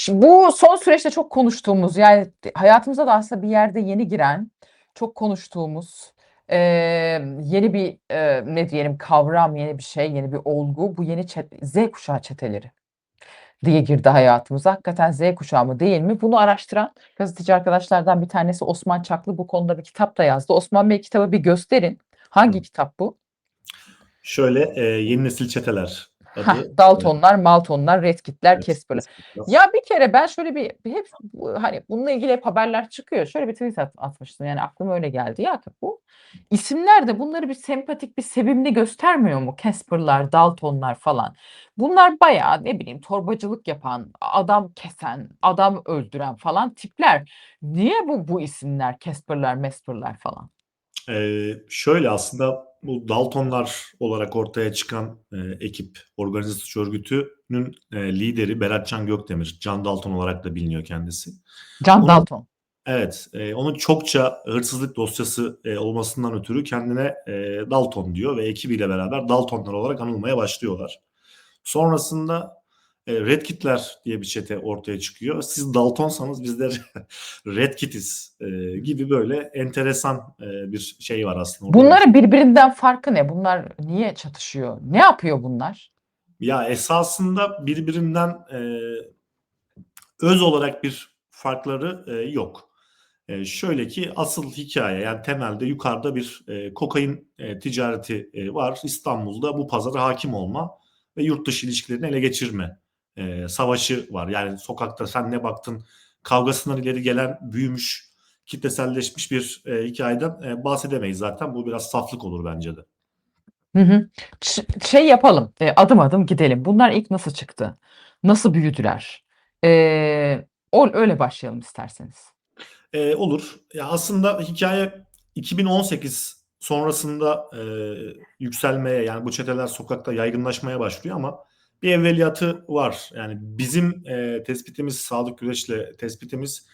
Şimdi bu son süreçte çok konuştuğumuz yani hayatımıza da aslında bir yerde yeni giren, çok konuştuğumuz eee, yeni bir eee, ne diyelim kavram, yeni bir şey, yeni bir olgu. Bu yeni çet- Z kuşağı çeteleri diye girdi hayatımıza. Hakikaten Z kuşağı mı değil mi? Bunu araştıran gazeteci arkadaşlardan bir tanesi Osman Çaklı bu konuda bir kitap da yazdı. Osman Bey kitabı bir gösterin. Hangi kitap bu? Şöyle e, yeni nesil çeteler Adı. Daltonlar, Maltonlar, Red Kit'ler, Evet, Casper'lar. Ya bir kere ben şöyle bir, hep hani bununla ilgili hep haberler çıkıyor. Şöyle bir tweet at- atmıştım. Yani aklıma öyle geldi. Ya bu isimler de bunları bir sempatik, bir sevimli göstermiyor mu? Casper'lar, Daltonlar falan. Bunlar bayağı ne bileyim torbacılık yapan, adam kesen, adam öldüren falan tipler. Niye bu bu isimler Casper'lar, Mesper'lar falan? Ee, şöyle aslında bu Daltonlar olarak ortaya çıkan e, ekip, organize suç örgütünün e, lideri Berat Can Gökdemir. Can Dalton olarak da biliniyor kendisi. Can Onun- Dalton. Evet, e, onun çokça hırsızlık dosyası e, olmasından ötürü kendine e, Dalton diyor ve ekibiyle beraber Daltonlar olarak anılmaya başlıyorlar. Sonrasında Red Kit'ler diye bir çete ortaya çıkıyor. Siz Daltonsanız biz de Red Kit'iz e, gibi böyle enteresan e, bir şey var aslında. orada. Bunların birbirinden farkı ne? Bunlar niye çatışıyor? Ne yapıyor bunlar? Ya esasında birbirinden e, öz olarak bir farkları e, yok. E, şöyle ki asıl hikaye yani temelde yukarıda bir e, kokain e, ticareti e, var. İstanbul'da bu pazara hakim olma ve yurt dışı ilişkilerini ele geçirme e, savaşı var. Yani sokakta sen ne baktın kavgasından ileri gelen büyümüş kitleselleşmiş bir e, hikayeden e, bahsedemeyiz zaten. Bu biraz saflık olur bence de. Hı hı. Şey yapalım, e, adım adım gidelim. Bunlar ilk nasıl çıktı? Nasıl büyüdüler? E, o öyle başlayalım isterseniz. Ee, olur. Ya aslında hikaye 2018 sonrasında e, yükselmeye yani bu çeteler sokakta yaygınlaşmaya başlıyor ama bir evveliyatı var. Yani bizim e, tespitimiz Sadık Güreş'le tespitimiz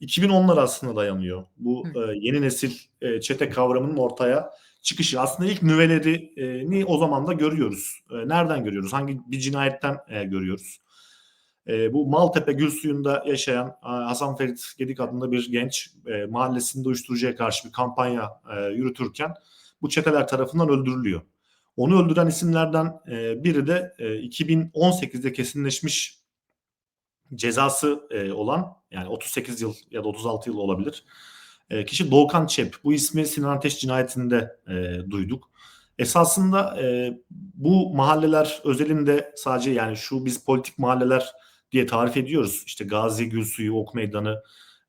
2010'lar aslında dayanıyor. Bu e, yeni nesil e, çete kavramının ortaya çıkışı. Aslında ilk nüvelerini o zaman da görüyoruz. E, nereden görüyoruz? Hangi bir cinayetten e, görüyoruz? E, bu Maltepe Gül Suyu'nda yaşayan e, Hasan Ferit Gedik adında bir genç e, mahallesinde uyuşturucuya karşı bir kampanya e, yürütürken bu çeteler tarafından öldürülüyor. Onu öldüren isimlerden e, biri de e, 2018'de kesinleşmiş cezası e, olan yani 38 yıl ya da 36 yıl olabilir. E, kişi Doğukan Çep. Bu ismi Sinan Ateş cinayetinde e, duyduk. Esasında e, bu mahalleler özelinde sadece yani şu biz politik mahalleler diye tarif ediyoruz. İşte Gazi, Gülsuyu, Ok Meydanı,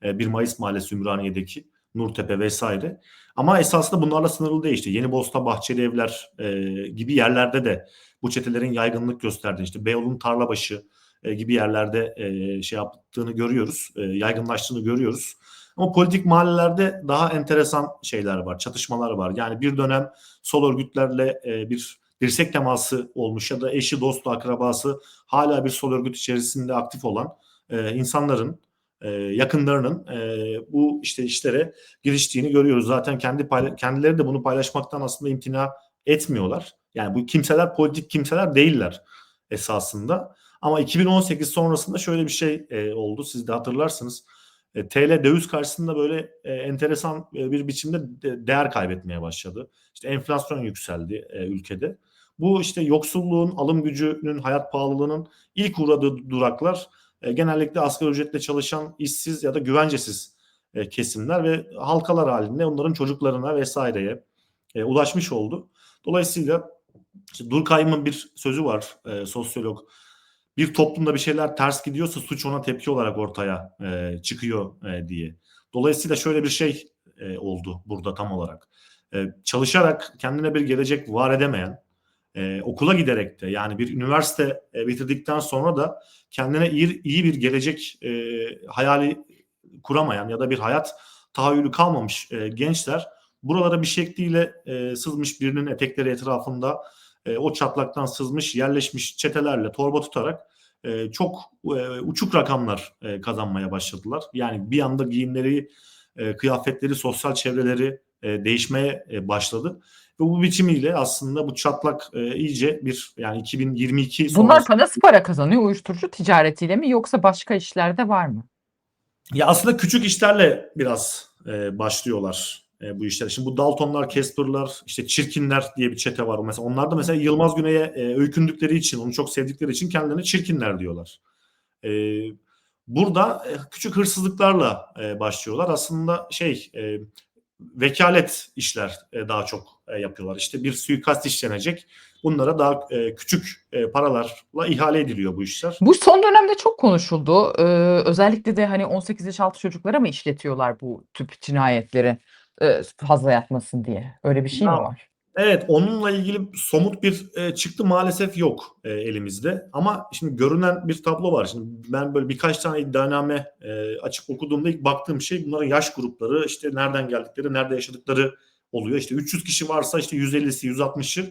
e, 1 Mayıs Mahallesi Ümraniye'deki Nurtepe vesaire. Ama esasında bunlarla sınırlı değil. İşte Yeni Bosna, Bahçeli Evler e, gibi yerlerde de bu çetelerin yaygınlık gösterdiğini, işte Beyoğlu'nun Tarlabaşı e, gibi yerlerde e, şey yaptığını görüyoruz, e, yaygınlaştığını görüyoruz. Ama politik mahallelerde daha enteresan şeyler var, çatışmalar var. Yani bir dönem sol örgütlerle e, bir dirsek teması olmuş ya da eşi, dostu, akrabası hala bir sol örgüt içerisinde aktif olan e, insanların e, yakınlarının e, bu işte işlere giriştiğini görüyoruz. Zaten kendi kendileri de bunu paylaşmaktan aslında imtina etmiyorlar. Yani bu kimseler politik kimseler değiller esasında. Ama 2018 sonrasında şöyle bir şey e, oldu. Siz de hatırlarsınız. TL döviz karşısında böyle enteresan bir biçimde de- değer kaybetmeye başladı. İşte enflasyon yükseldi ülkede. Bu işte yoksulluğun, alım gücünün, hayat pahalılığının ilk uğradığı duraklar e, genellikle asgari ücretle çalışan işsiz ya da güvencesiz e, kesimler ve halkalar halinde onların çocuklarına vesaireye e, ulaşmış oldu. Dolayısıyla işte Durkheim'ın bir sözü var sosyolog. Bir toplumda bir şeyler ters gidiyorsa suç ona tepki olarak ortaya çıkıyor diye. Dolayısıyla şöyle bir şey oldu burada tam olarak. Çalışarak kendine bir gelecek var edemeyen, e, okula giderek de yani bir üniversite e, bitirdikten sonra da kendine iyi, iyi bir gelecek e, hayali kuramayan ya da bir hayat tahayyülü kalmamış e, gençler buralara bir şekliyle e, sızmış birinin etekleri etrafında e, o çatlaktan sızmış yerleşmiş çetelerle torba tutarak e, çok e, uçuk rakamlar e, kazanmaya başladılar. Yani bir anda giyimleri, e, kıyafetleri, sosyal çevreleri e, değişmeye e, başladı. Ve bu biçimiyle aslında bu çatlak e, iyice bir yani 2022 Bunlar sonrası. pa- nasıl para kazanıyor? Uyuşturucu ticaretiyle mi yoksa başka işlerde var mı? Ya aslında küçük işlerle biraz e, başlıyorlar e, bu işler. Şimdi bu Daltonlar, Casper'lar, işte Çirkinler diye bir çete var. Mesela onlar da mesela Yılmaz Güney'e e, öykündükleri için, onu çok sevdikleri için kendilerine Çirkinler diyorlar. E, burada e, küçük hırsızlıklarla e, başlıyorlar. Aslında şey e, vekalet işler e, daha çok e, yapıyorlar. İşte bir suikast işlenecek. Bunlara daha e, küçük e, paralarla ihale ediliyor bu işler. Bu son dönemde çok konuşuldu. Ee, özellikle de hani 18 yaş altı çocuklara mı işletiyorlar bu tip cinayetleri fazla yatmasın diye? Öyle bir şey mi Ya, var? Evet, onunla ilgili somut bir e, çıktı maalesef yok e, elimizde. Ama şimdi görünen bir tablo var. Şimdi ben böyle birkaç tane iddianame e, açıp okuduğumda ilk baktığım şey bunların yaş grupları, işte nereden geldikleri, nerede yaşadıkları oluyor. İşte 300 kişi varsa işte 150'si, 160'ı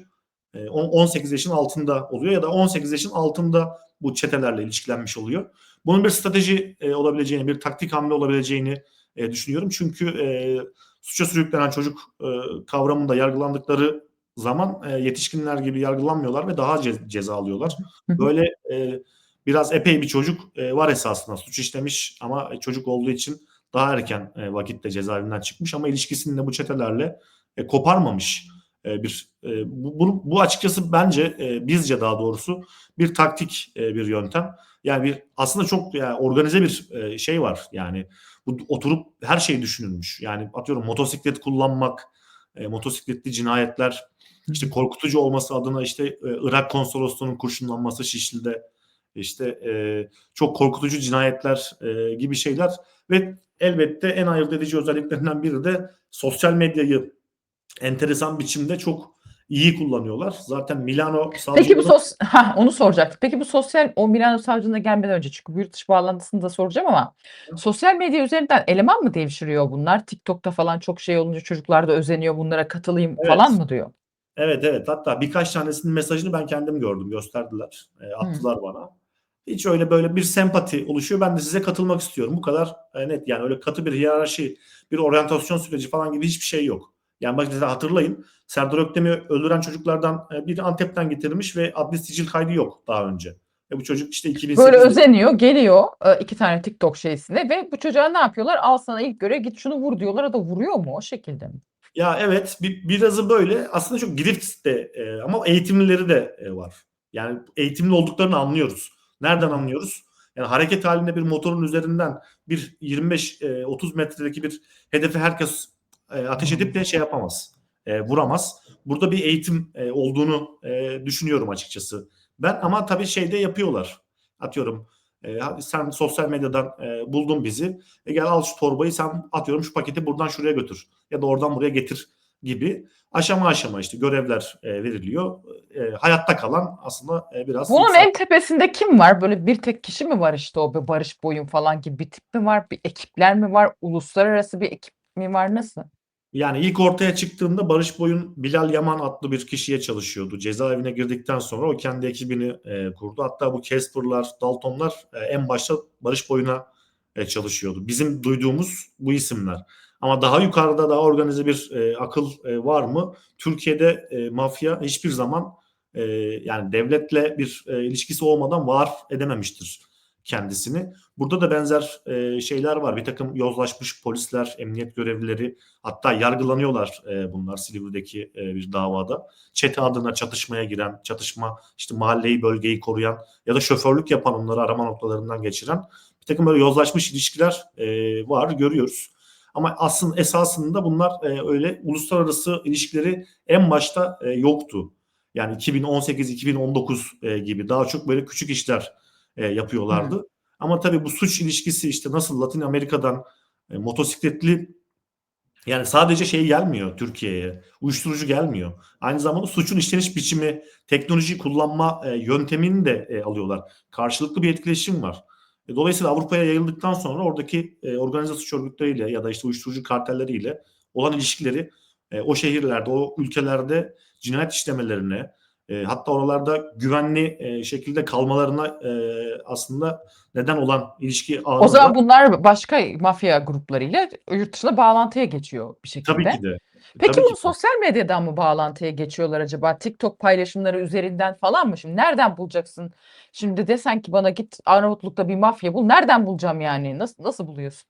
e, on- 18 yaşın altında oluyor ya da 18 yaşın altında bu çetelerle ilişkilenmiş oluyor. Bunun bir strateji e, olabileceğini, bir taktik hamle olabileceğini e, düşünüyorum. Çünkü e, suça sürüklenen çocuk e, kavramında yargılandıkları zaman e, yetişkinler gibi yargılanmıyorlar ve daha ce- ceza alıyorlar. Böyle e, biraz epey bir çocuk e, var esasında suç işlemiş ama çocuk olduğu için daha erken e, vakitte cezaevinden çıkmış ama ilişkisini de bu çetelerle e, koparmamış e, bir e, bu, bu, bu açıkçası bence e, bizce daha doğrusu bir taktik e, bir yöntem. Yani bir aslında çok yani organize bir e, şey var. Yani bu oturup her şey düşünülmüş. Yani atıyorum motosiklet kullanmak, e, motosikletli cinayetler, işte korkutucu olması adına işte e, Irak konsolosluğunun kurşunlanması Şişli'de, işte e, çok korkutucu cinayetler e, gibi şeyler ve elbette en ayırt edici özelliklerinden biri de sosyal medyayı enteresan biçimde çok iyi kullanıyorlar. Zaten Milano Peki bu sos ha onu soracaktım. Peki bu sosyal o Milano savcılığına gelmeden önce çünkü bu yurt dışı bağlantısını da soracağım ama sosyal medya üzerinden eleman mı devşiriyor bunlar? TikTok'ta falan çok şey olunca çocuklar da özeniyor bunlara katılayım Evet. falan mı diyor? Evet evet hatta birkaç tanesinin mesajını ben kendim gördüm gösterdiler e, attılar bana. Hiç öyle böyle bir sempati oluşuyor ben de size katılmak istiyorum bu kadar e, net yani öyle katı bir hiyerarşi bir oryantasyon süreci falan gibi hiçbir şey yok. Yani bak mesela hatırlayın Serdar Öktem'i öldüren çocuklardan e, biri Antep'ten getirilmiş ve adli sicil kaydı yok daha önce. Ve bu çocuk işte 2008'de Böyle özeniyor, geliyor e, iki tane TikTok şeysine ve bu çocuğa ne yapıyorlar? Al sana ilk görev git şunu vur diyorlar. Da vuruyor mu o şekilde mi? Ya evet bir, birazı böyle aslında çok girift de e, ama eğitimlileri de e, var. Yani eğitimli olduklarını anlıyoruz. Nereden anlıyoruz? Yani hareket halinde bir motorun üzerinden bir 25-30 metredeki bir hedefi herkes e, ateş edip de şey yapamaz. E, vuramaz. Burada bir eğitim e, olduğunu e, düşünüyorum açıkçası. Ben ama tabii şeyde yapıyorlar. Atıyorum e, sen sosyal medyadan e, buldun bizi. E, gel al şu torbayı sen atıyorum şu paketi buradan şuraya götür ya da oradan buraya getir gibi aşama aşama işte görevler e, veriliyor. E, hayatta kalan aslında e, biraz Bunun insan. en tepesinde kim var? Böyle bir tek kişi mi var işte o bir Barış Boyun falan gibi bir tip mi var? Bir ekipler mi var? Uluslararası bir ekip mi var? Nasıl? Yani ilk ortaya çıktığında Barış Boy'un Bilal Yaman adlı bir kişiye çalışıyordu. Cezaevine girdikten sonra o kendi ekibini e, kurdu. Hatta bu Casper'lar, Dalton'lar e, en başta Barış Boy'una e, çalışıyordu. Bizim duyduğumuz bu isimler. Ama daha yukarıda daha organize bir e, akıl e, var mı? Türkiye'de e, mafya hiçbir zaman e, yani devletle bir e, ilişkisi olmadan var edememiştir kendisini. Burada da benzer e, şeyler var. Bir takım yozlaşmış polisler, emniyet görevlileri hatta yargılanıyorlar e, bunlar Silivri'deki e, bir davada. Çete adına çatışmaya giren, çatışma işte mahalleyi, bölgeyi koruyan ya da şoförlük yapan onları arama noktalarından geçiren bir takım böyle yozlaşmış ilişkiler e, var görüyoruz. Ama aslında esasında bunlar e, öyle uluslararası ilişkileri en başta e, yoktu. Yani 2018-2019 e, gibi daha çok böyle küçük işler e, yapıyorlardı. Ama tabii bu suç ilişkisi işte nasıl Latin Amerika'dan e, motosikletli yani sadece şey gelmiyor Türkiye'ye. Uyuşturucu gelmiyor. Aynı zamanda suçun işleniş biçimi, teknoloji kullanma e, yöntemini de e, alıyorlar. Karşılıklı bir etkileşim var. E, dolayısıyla Avrupa'ya yayıldıktan sonra oradaki e, organize suç örgütleriyle ya da işte uyuşturucu kartelleriyle olan ilişkileri e, o şehirlerde, o ülkelerde cinayet işlemelerine, E, hatta oralarda güvenli e, şekilde kalmalarına e, aslında neden olan ilişki ağını O zaman bunlar başka mafya gruplarıyla yurt dışına bağlantıya geçiyor bir şekilde. tabii ki de. Peki tabii bu ki sosyal medyadan mı bağlantıya geçiyorlar acaba? TikTok paylaşımları üzerinden falan mı? Şimdi nereden bulacaksın? Şimdi desen ki bana git Arnavutluk'ta bir mafya bul. Nereden bulacağım yani? Nasıl nasıl buluyorsun?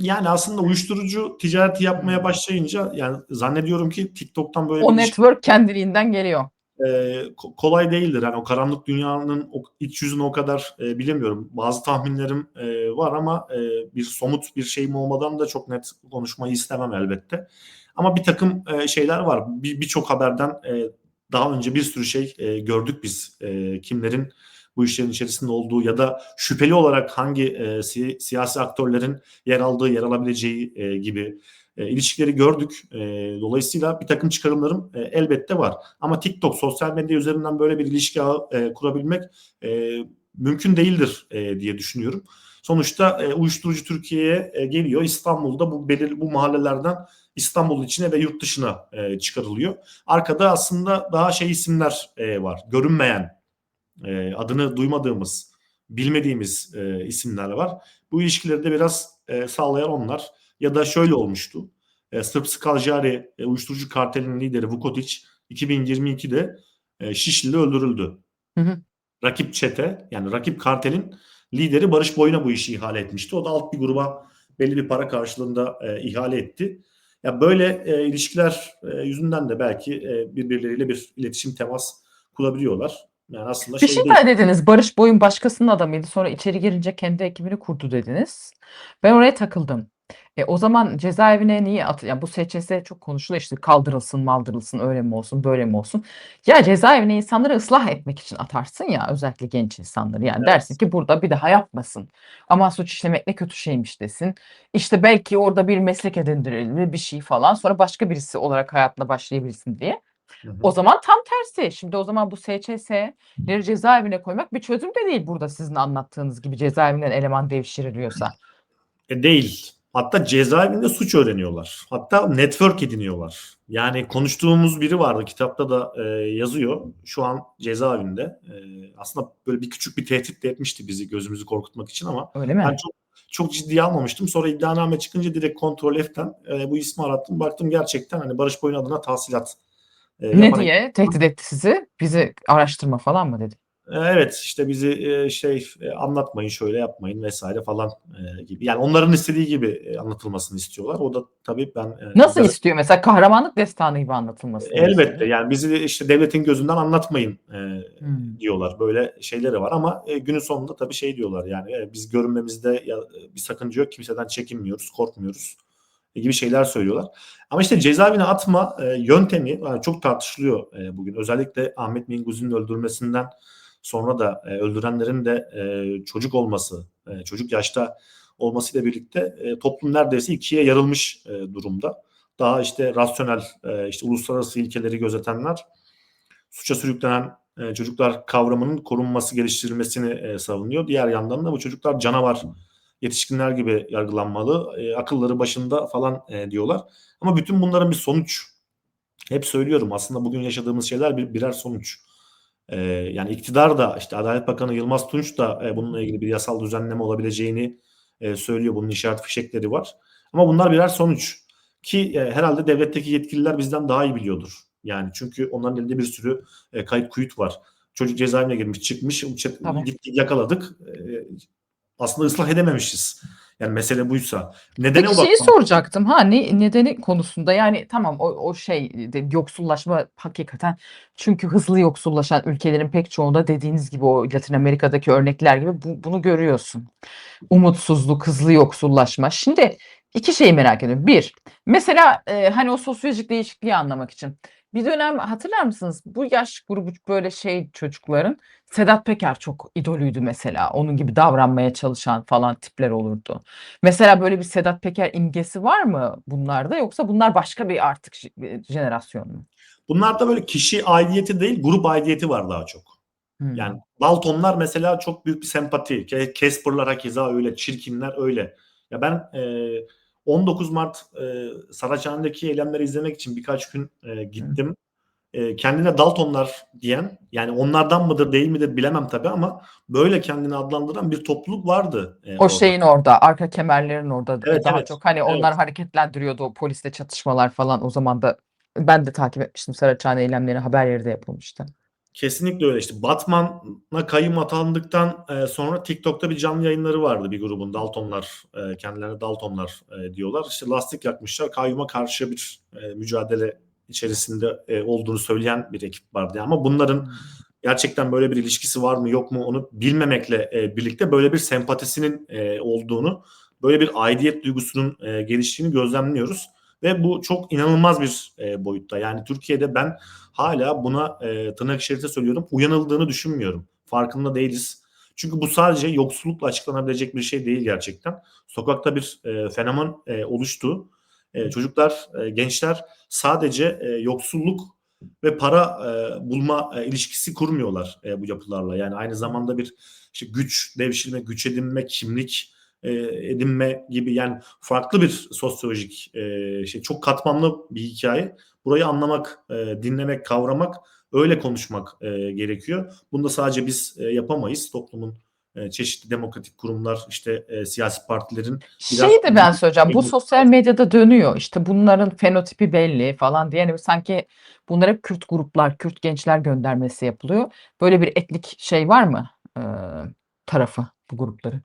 Yani aslında uyuşturucu ticareti yapmaya başlayınca yani zannediyorum ki TikTok'tan böyle O bir network kendiliğinden geliyor. E, ko- kolay değildir. Yani o karanlık dünyanın iç yüzünü o kadar e, bilemiyorum. Bazı tahminlerim e, var ama e, bir somut bir şeyim olmadan da çok net konuşmayı istemem elbette. Ama bir takım e, şeyler var. Bir birçok haberden e, daha önce bir sürü şey e, gördük biz. E, kimlerin bu işlerin içerisinde olduğu ya da şüpheli olarak hangi e, si- siyasi aktörlerin yer aldığı, yer alabileceği e, gibi e, ilişkileri gördük. E, dolayısıyla bir takım çıkarımlarım e, elbette var. Ama TikTok, sosyal medya üzerinden böyle bir ilişki ağı e, kurabilmek e, mümkün değildir e, diye düşünüyorum. Sonuçta e, uyuşturucu Türkiye'ye e, geliyor. İstanbul'da bu belirli bu mahallelerden İstanbul içine ve yurt dışına e, çıkarılıyor. Arkada aslında daha şey isimler e, var. Görünmeyen, e, adını duymadığımız, bilmediğimiz e, isimler var. Bu ilişkileri de biraz e, sağlayan onlar. Ya da şöyle olmuştu. E, Sırp Skaljari e, uyuşturucu kartelinin lideri Vukotic 2022'de e, Şişli'de öldürüldü. Hı hı. Rakip çete yani rakip kartelin lideri Barış Boyuna bu işi ihale etmişti. O da alt bir gruba belli bir para karşılığında e, ihale etti. Ya böyle e, ilişkiler e, yüzünden de belki e, birbirleriyle bir iletişim temas kurabiliyorlar. Yani aslında Bir şey şey daha dediniz. Barış Boyun başkasının adamıydı. Sonra içeri girince kendi ekibini kurdu dediniz. Ben oraya takıldım. E, o zaman cezaevine niye at? Yani bu SÇS çok konuşuluyor işte kaldırılsın, maldırılsın, öyle mi olsun, böyle mi olsun? Ya cezaevine insanları ıslah etmek için atarsın ya özellikle genç insanları. Yani Evet. dersin ki burada bir daha yapmasın. Ama suç işlemek ne kötü şeymiş desin. İşte belki orada bir meslek edindirilir bir şey falan. Sonra başka birisi olarak hayatına başlayabilirsin diye. Hı hı. O zaman tam tersi. Şimdi o zaman bu SÇS'leri cezaevine koymak bir çözüm de değil burada sizin anlattığınız gibi cezaevinden eleman devşiriliyorsa. E, değil. Hatta cezaevinde suç öğreniyorlar. Hatta network ediniyorlar. Yani konuştuğumuz biri vardı kitapta da e, yazıyor. Şu an cezaevinde. E, aslında böyle bir küçük bir tehdit de etmişti bizi gözümüzü korkutmak için ama Öyle mi? ben çok çok ciddiye almamıştım. Sonra iddianame çıkınca direkt kontrol F'ten e, bu ismi arattım. Baktım gerçekten hani Barış Boyun adına tahsilat e, Ne diye tehdit etti sizi? Bizi araştırma falan mı dedi? E, Evet işte bizi e, şey e, anlatmayın şöyle yapmayın vesaire falan e, gibi. Yani onların istediği gibi anlatılmasını istiyorlar. O da tabii ben Nasıl biraz- istiyor mesela kahramanlık destanı gibi anlatılması? elbette yani bizi işte devletin gözünden anlatmayın Hmm. diyorlar. Böyle şeyleri var ama günün sonunda tabii şey diyorlar yani biz görünmemizde bir sakınca yok. Kimseden çekinmiyoruz, korkmuyoruz gibi şeyler söylüyorlar. Ama işte cezaevine atma yöntemi yani çok tartışılıyor bugün. Özellikle Ahmet Minguzi'nin öldürmesinden sonra da e, öldürenlerin de e, çocuk olması, e, çocuk yaşta olmasıyla birlikte e, toplum neredeyse ikiye yarılmış e, durumda. Daha işte rasyonel, e, işte uluslararası ilkeleri gözetenler, suça sürüklenen e, çocuklar kavramının korunması, geliştirilmesini e, savunuyor. Diğer yandan da bu çocuklar canavar, yetişkinler gibi yargılanmalı, e, akılları başında falan e, diyorlar. Ama bütün bunların bir sonuç. Hep söylüyorum aslında bugün yaşadığımız şeyler bir birer sonuç. Ee, yani iktidar da işte Adalet Bakanı Yılmaz Tunç da e, bununla ilgili bir yasal düzenleme olabileceğini e, söylüyor. Bunun işaret fişekleri var. Ama bunlar birer sonuç. Ki e, herhalde devletteki yetkililer bizden daha iyi biliyordur. Yani çünkü onların elinde bir sürü e, kayıt kuyut var. Çocuk cezaevine girmiş çıkmış Tabii. gittik yakaladık. E, aslında ıslah edememişiz. Yani mesele buysa. Nedene Peki şeyi soracaktım ha ne nedeni konusunda yani tamam o, o şey de, yoksullaşma hakikaten çünkü hızlı yoksullaşan ülkelerin pek çoğunda dediğiniz gibi o Latin Amerika'daki örnekler gibi bu- bunu görüyorsun. Umutsuzluk, hızlı yoksullaşma. Şimdi iki şeyi merak ediyorum. Bir, mesela e, hani o sosyolojik değişikliği anlamak için bir dönem hatırlar mısınız? Bu yaş grubu böyle şey çocukların Sedat Peker çok idolüydü mesela. Onun gibi davranmaya çalışan falan tipler olurdu. Mesela böyle bir Sedat Peker imgesi var mı bunlarda yoksa bunlar başka bir artık j- jenerasyon mu? Bunlarda böyle kişi aidiyeti değil grup aidiyeti var daha çok. Hmm. Yani Daltonlar mesela çok büyük bir sempati. Casper'lar keza öyle. Çirkinler öyle. Ya ben e, 19 Mart e, Saraçhane'deki eylemleri izlemek için birkaç gün e, gittim. e, kendine Daltonlar diyen yani onlardan mıdır değil midir bilemem tabii ama böyle kendini adlandıran bir topluluk vardı. e, O orada. şeyin orada, arka kemerlerin orada Evet, daha evet, çok hani onlar hareketlendiriyordu o polisle çatışmalar falan o zaman da ben de takip etmiştim Saraçhane eylemleri haber yeri de yapılmıştı. Kesinlikle öyle işte Batman'a kayyum atandıktan e, sonra TikTok'ta bir canlı yayınları vardı bir grubun Daltonlar e, kendilerine Daltonlar e, diyorlar. İşte lastik yakmışlar kayyuma karşı bir mücadele içerisinde olduğunu söyleyen bir ekip vardı. Ama bunların gerçekten böyle bir ilişkisi var mı yok mu onu bilmemekle birlikte böyle bir sempatisinin olduğunu, böyle bir aidiyet duygusunun geliştiğini gözlemliyoruz. Ve bu çok inanılmaz bir e, boyutta. Yani Türkiye'de ben hala buna e, tırnak içerisinde söylüyorum uyanıldığını düşünmüyorum. Farkında değiliz. Çünkü bu sadece yoksullukla açıklanabilecek bir şey değil gerçekten. Sokakta bir e, fenomen e, oluştu. E, çocuklar, e, gençler sadece e, yoksulluk ve para e, bulma e, ilişkisi kurmuyorlar e, bu yapılarla. Yani aynı zamanda bir işte güç devşirme, güç edinme, kimlik e, edinme gibi yani farklı bir sosyolojik e, şey çok katmanlı bir hikaye. Burayı anlamak, e, dinlemek, kavramak, öyle konuşmak e, gerekiyor. Bunu da sadece biz e, yapamayız. Toplumun e, çeşitli demokratik kurumlar, işte e, siyasi partilerin Şeyi de ben söyleyeceğim. Bu sosyal medyada dönüyor. İşte bunların fenotipi belli falan diye. Yani sanki bunlar hep Kürt gruplar, Kürt gençler göndermesi yapılıyor. Böyle bir etnik şey var mı? Ee, tarafı bu grupların.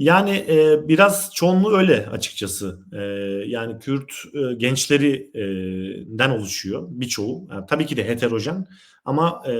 Yani e, biraz çoğunluğu öyle açıkçası. E, yani Kürt e, gençlerinden oluşuyor birçoğu. Yani tabii ki de heterojen ama e,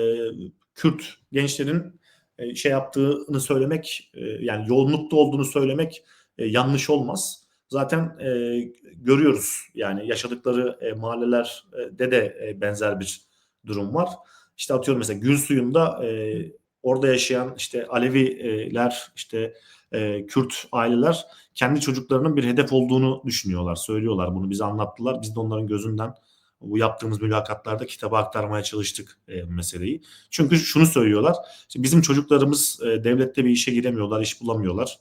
Kürt gençlerin e, şey yaptığını söylemek e, yani yoğunlukta olduğunu söylemek e, yanlış olmaz. Zaten e, görüyoruz yani yaşadıkları e, mahallelerde de e, benzer bir durum var. İşte atıyorum mesela Gül Suyu'nda e, orada yaşayan işte Aleviler işte e, Kürt aileler kendi çocuklarının bir hedef olduğunu düşünüyorlar. Söylüyorlar bunu bize anlattılar. Biz de onların gözünden bu yaptığımız mülakatlarda kitaba aktarmaya çalıştık e, meseleyi. Çünkü şunu söylüyorlar. işte bizim çocuklarımız e, devlette bir işe giremiyorlar, iş bulamıyorlar.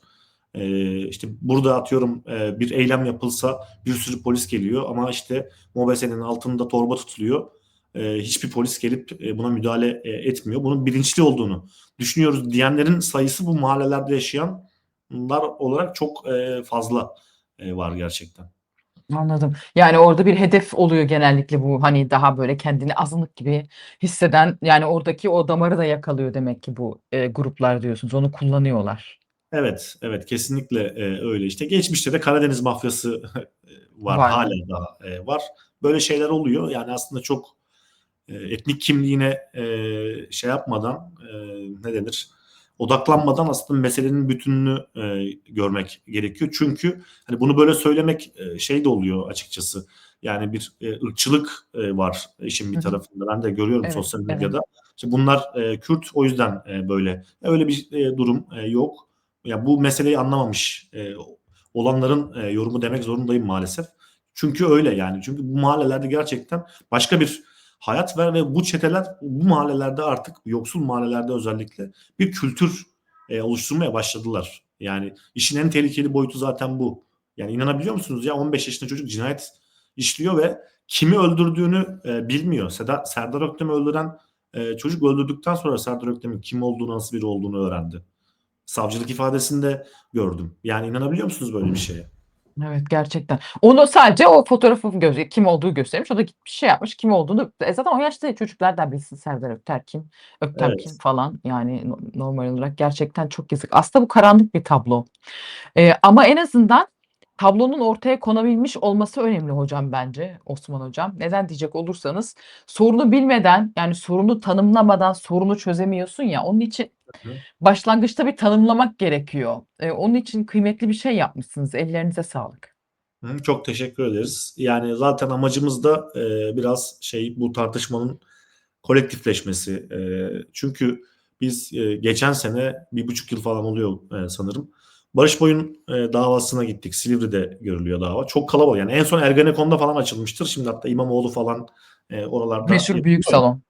E, işte burada atıyorum e, bir eylem yapılsa bir sürü polis geliyor ama işte MOBESE'nin altında torba tutuluyor. E, hiçbir polis gelip e, buna müdahale e, etmiyor. Bunun bilinçli olduğunu düşünüyoruz diyenlerin sayısı bu mahallelerde yaşayan bunlar olarak çok e, fazla e, var gerçekten. Anladım. Yani orada bir hedef oluyor genellikle bu hani daha böyle kendini azınlık gibi hisseden yani oradaki o damarı da yakalıyor demek ki bu e, gruplar diyorsunuz. Onu kullanıyorlar. Evet, evet kesinlikle e, öyle işte. Geçmişte de Karadeniz mafyası var, Var. hala daha e, var. Böyle şeyler oluyor. Yani aslında çok e, etnik kimliğine e, şey yapmadan e, ne denir? Odaklanmadan aslında meselenin bütününü e, görmek gerekiyor. Çünkü hani bunu böyle söylemek e, şey de oluyor açıkçası. Yani bir e, ırkçılık e, var işin bir tarafında. Ben de görüyorum Evet, sosyal evet. medyada. İşte bunlar e, Kürt o yüzden e, böyle. Öyle bir e, durum e, yok. Ya bu meseleyi anlamamış e, olanların e, yorumu demek zorundayım maalesef. Çünkü öyle yani. Çünkü bu mahallelerde gerçekten başka bir hayat var ve bu çeteler bu mahallelerde artık yoksul mahallelerde özellikle bir kültür e, oluşturmaya başladılar. Yani işin en tehlikeli boyutu zaten bu. Yani inanabiliyor musunuz ya 15 yaşında çocuk cinayet işliyor ve kimi öldürdüğünü e, bilmiyor. Seda, Serdar Öktem'i öldüren e, çocuk öldürdükten sonra Serdar Öktem'in kim olduğunu, nasıl biri olduğunu öğrendi. Savcılık ifadesinde gördüm. Yani inanabiliyor musunuz böyle bir şeye? Evet gerçekten. Onu sadece o fotoğrafı göz kim olduğu göstermiş. O da gitmiş şey yapmış. Kim olduğunu. E zaten o yaşta çocuklardan bilsin Serdar Ökter kim, Öktem Evet. kim falan. Yani no- normal olarak gerçekten çok yazık. Aslında bu karanlık bir tablo. E, ama en azından tablonun ortaya konabilmiş olması önemli hocam bence Osman hocam. Neden diyecek olursanız sorunu bilmeden yani sorunu tanımlamadan sorunu çözemiyorsun ya. Onun için başlangıçta bir tanımlamak gerekiyor. E, onun için kıymetli bir şey yapmışsınız. Ellerinize sağlık. Çok teşekkür ederiz. Yani zaten amacımız da e, biraz şey bu tartışmanın kolektifleşmesi. E, çünkü biz e, geçen sene bir buçuk yıl falan oluyor e, sanırım. Barış Boy'un e, davasına gittik. Silivri'de görülüyor dava. Çok kalabalık. Yani en son Ergenekon'da falan açılmıştır. Şimdi hatta İmamoğlu falan e, oralarda Meşhur büyük yapıyor. salon.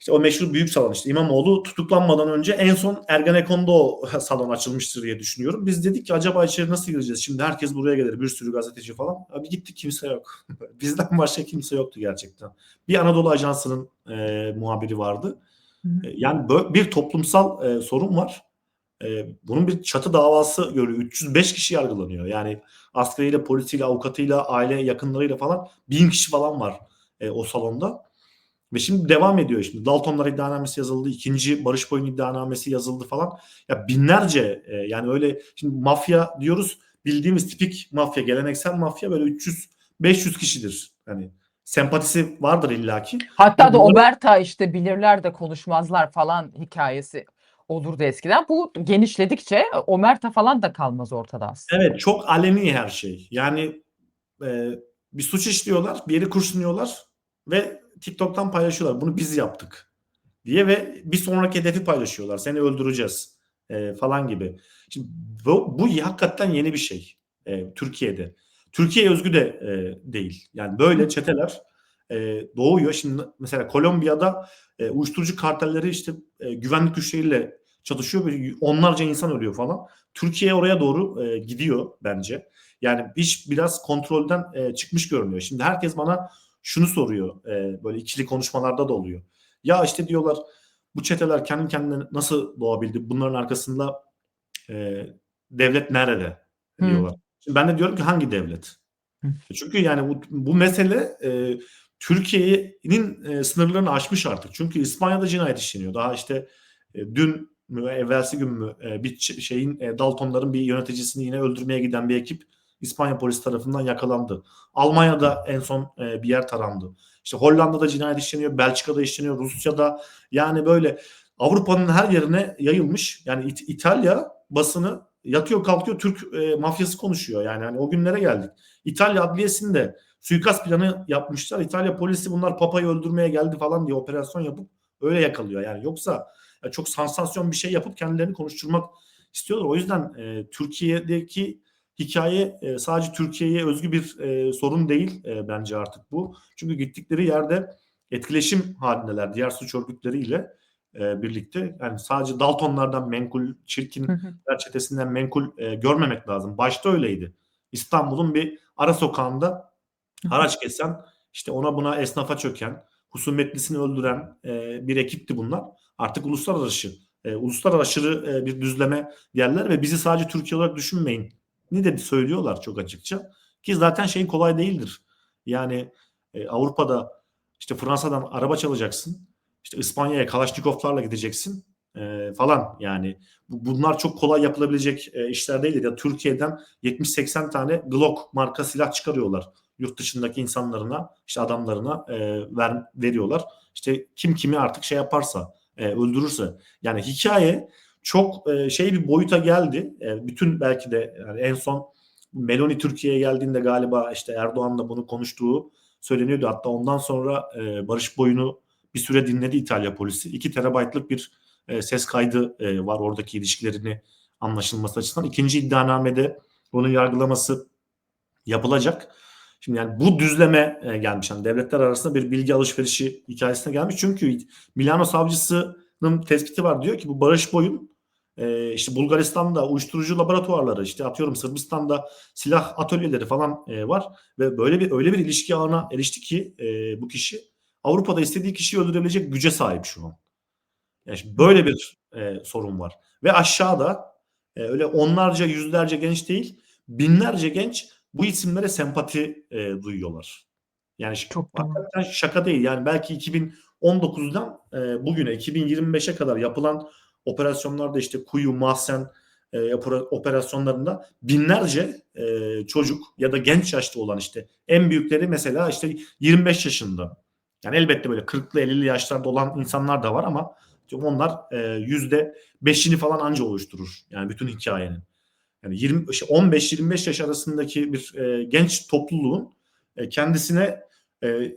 İşte o meşhur büyük salon işte İmamoğlu tutuklanmadan önce en son Ergenekon'da o salon açılmıştır diye düşünüyorum. Biz dedik ki acaba içeri nasıl gireceğiz? Şimdi herkes buraya gelir bir sürü gazeteci falan. Abi gittik kimse yok. Bizden başka kimse yoktu gerçekten. Bir Anadolu Ajansı'nın e, muhabiri vardı. E, yani bir toplumsal e, sorun var. E, bunun bir çatı davası görüyor. 305 kişi yargılanıyor. Yani askeriyle, polisiyle, avukatıyla, aile yakınlarıyla falan bin kişi falan var e, o salonda. Ve şimdi devam ediyor şimdi. Daltonlar iddianamesi yazıldı. ikinci Barış Boy'un iddianamesi yazıldı falan. Ya binlerce e, yani öyle şimdi mafya diyoruz bildiğimiz tipik mafya, geleneksel mafya böyle 300 500 kişidir. Hani sempatisi vardır illaki. Hatta da Bunları- omerta işte bilirler de konuşmazlar falan hikayesi olurdu eskiden. Bu genişledikçe omerta falan da kalmaz ortada aslında. Evet çok aleni her şey. Yani e, bir suç işliyorlar, bir yeri kurşunluyorlar ve TikTok'tan paylaşıyorlar. Bunu biz yaptık diye ve bir sonraki hedefi paylaşıyorlar. Seni öldüreceğiz e, falan gibi. Şimdi bu, bu hakikaten yeni bir şey e, Türkiye'de. Türkiye özgü de e, değil. Yani böyle çeteler e, doğuyor. Şimdi mesela Kolombiya'da e, uyuşturucu kartelleri işte e, güvenlik güçleriyle çatışıyor ve onlarca insan ölüyor falan. Türkiye oraya doğru e, gidiyor bence. Yani iş biraz kontrolden e, çıkmış görünüyor. Şimdi herkes bana şunu soruyor. E, böyle ikili konuşmalarda da oluyor. Ya işte diyorlar bu çeteler kendi kendine nasıl doğabildi? Bunların arkasında e, devlet nerede diyorlar. Şimdi ben de diyorum ki hangi devlet? Hı. Çünkü yani bu, bu mesele e, Türkiye'nin e, sınırlarını aşmış artık. Çünkü İspanya'da cinayet işleniyor. Daha işte e, dün mü evvelsi gün mü e, bir şeyin e, Daltonların bir yöneticisini yine öldürmeye giden bir ekip İspanya polisi tarafından yakalandı. Almanya'da en son e, bir yer tarandı. İşte Hollanda'da cinayet işleniyor, Belçika'da işleniyor, Rusya'da yani böyle Avrupa'nın her yerine yayılmış. Yani İt- İtalya basını yatıyor kalkıyor Türk e, mafyası konuşuyor. Yani hani o günlere geldik. İtalya adliyesinde suikast planı yapmışlar. İtalya polisi bunlar papayı öldürmeye geldi falan diye operasyon yapıp öyle yakalıyor. Yani yoksa ya çok sansasyon bir şey yapıp kendilerini konuşturmak istiyorlar. O yüzden e, Türkiye'deki hikaye e, sadece Türkiye'ye özgü bir e, sorun değil e, bence artık bu. Çünkü gittikleri yerde etkileşim halindeler diğer suç örgütleriyle e, birlikte. Yani sadece Daltonlardan menkul, çirkin Hı hı. çetesinden menkul e, görmemek lazım. Başta öyleydi. İstanbul'un bir ara sokağında haraç kesen, işte ona buna esnafa çöken, husumetlisini öldüren e, bir ekipti bunlar. Artık uluslararası, e, uluslararası e, bir düzleme yerler ve bizi sadece Türkiye olarak düşünmeyin. Ni de söylüyorlar çok açıkça. Ki zaten şey kolay değildir. Yani e, Avrupa'da işte Fransa'dan araba çalacaksın. İşte İspanya'ya Kalaşnikovlarla gideceksin e, falan yani. Bu, bunlar çok kolay yapılabilecek e, işler değildir. Ya Türkiye'den 70-80 tane Glock marka silah çıkarıyorlar yurt dışındaki insanlarına, işte adamlarına e, ver, veriyorlar. İşte kim kimi artık şey yaparsa, e, öldürürse. Yani hikaye çok e, şey bir boyuta geldi. E, bütün belki de yani en son Meloni Türkiye'ye geldiğinde galiba işte Erdoğan'la bunu konuştuğu söyleniyordu. Hatta ondan sonra e, Barış Boy'unu bir süre dinledi İtalya polisi. 2 terabaytlık bir e, ses kaydı e, var oradaki ilişkilerini anlaşılması açısından. İkinci iddianamede onun yargılaması yapılacak. Şimdi yani bu düzleme e, gelmiş. Yani devletler arasında bir bilgi alışverişi hikayesine gelmiş. Çünkü Milano savcısının tespiti var. Diyor ki bu Barış Boy'un e, işte Bulgaristan'da uyuşturucu laboratuvarları, işte atıyorum Sırbistan'da silah atölyeleri falan e, var ve böyle bir öyle bir ilişki ağına erişti ki bu kişi Avrupa'da istediği kişiyi öldürebilecek güce sahip şu an. Yani şimdi böyle bir sorun var. Ve aşağıda öyle onlarca, yüzlerce genç değil, binlerce genç bu isimlere sempati e, duyuyorlar. Yani Çok doğru. hakikaten şaka değil. Yani belki 2019'dan e, bugüne 2025'e kadar yapılan operasyonlarda işte Kuyu, Mahsen e, operasyonlarında binlerce e, çocuk ya da genç yaşta olan işte en büyükleri mesela işte 25 yaşında. Yani elbette böyle 40'lı 50'li yaşlarda olan insanlar da var ama onlar e, yüzde beşini falan anca oluşturur. Yani bütün hikayenin. Yani 20 işte 15-25 yaş arasındaki bir e, genç topluluğun e, kendisine e,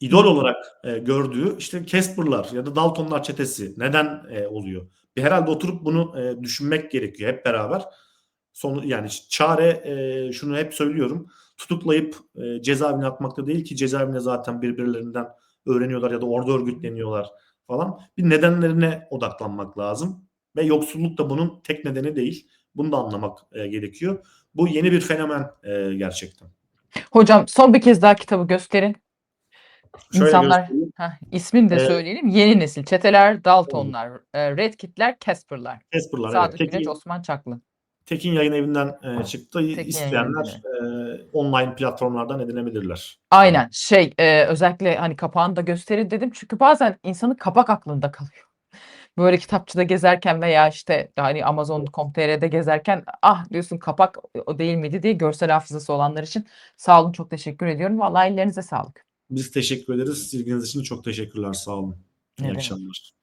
idol olarak e, gördüğü işte Casper'lar ya da Daltonlar çetesi neden e, oluyor? Bir herhalde oturup bunu e, düşünmek gerekiyor hep beraber. Sonu yani çare e, şunu hep söylüyorum. Tutuklayıp e, cezaevine atmakta değil ki cezaevine zaten birbirlerinden öğreniyorlar ya da orada örgütleniyorlar falan. Bir nedenlerine odaklanmak lazım ve yoksulluk da bunun tek nedeni değil. Bunu da anlamak e, gerekiyor. Bu yeni bir fenomen e, gerçekten. Hocam son bir kez daha kitabı gösterin. Şöyle İnsanlar göstereyim. heh, ismini de Evet. söyleyelim. Yeni nesil. Çeteler, Daltonlar, e, Red Kit'ler, Casper'lar. Casper'lar evet. Sadık Güneş, Tekin, Osman Çaklı. Tekin Yayın Evi'nden e, çıktı. Tekin İsteyenler e, online platformlardan edinebilirler. Aynen şey e, özellikle hani kapağını da gösterin dedim çünkü bazen insanın kapak aklında kalıyor. Böyle kitapçıda gezerken veya işte hani Amazon.com.tr'de gezerken ah diyorsun kapak o değil miydi diye görsel hafızası olanlar için sağ olun çok teşekkür ediyorum. Vallahi ellerinize sağlık. Biz teşekkür ederiz. İlginiz için çok teşekkürler. Sağ olun. İyi demek. akşamlar.